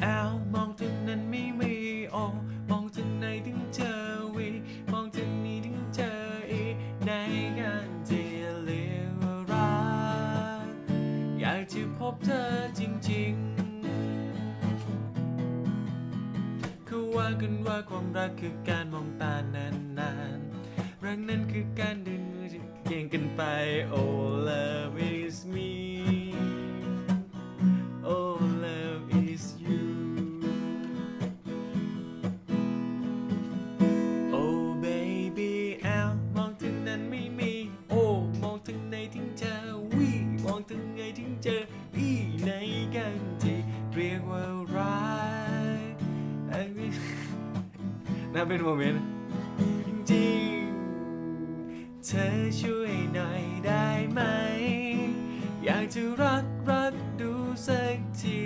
แอลมองทางนั้นไม่มีโอมองทางไหนถึงเจอวีมองทางนี้ถึงเจออีในงานที่เรียวรักอยากจะพบเธอจริงๆเขาว่ากันว่าความรักคือการมองตานานๆรักนั้นคือการเดินมือเกียงกันไป Oh love is me น่าเป็นโมเมนต์จริง เธอช่วยหน่อยได้ไหม อยากจะรักรักดูสักที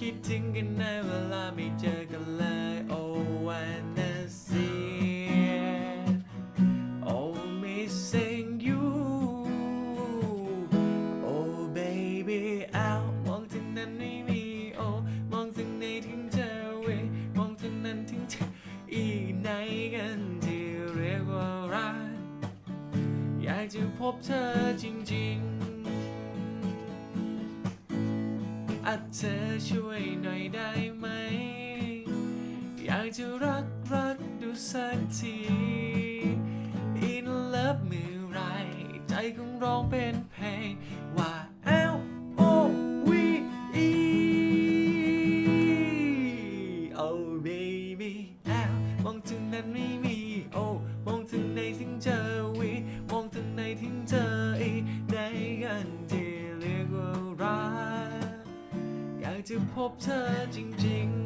คิดถึงกันในเวลาไม่เจอกันเลย Oh wanna see Oh missing you Oh baby อ้ามองถึงนั้นไม่มีโอมองถึงไหนถึงเจอเว้มองถึงนั้นถึงเจออีกไหนกันที่เรียกว่ารักอยากจะพบเธอจริงๆ อาจเธอช่วยหน่อยได้ไหม อยากจะรักรักดูสักที In love เมื่อไร ใจคงร้องเป็นเพลงว่า L O V E Oh baby L มองถึงนั้นไม่มีโอ้มองถึงไหนถึงเจอวี พบเธอจริงๆ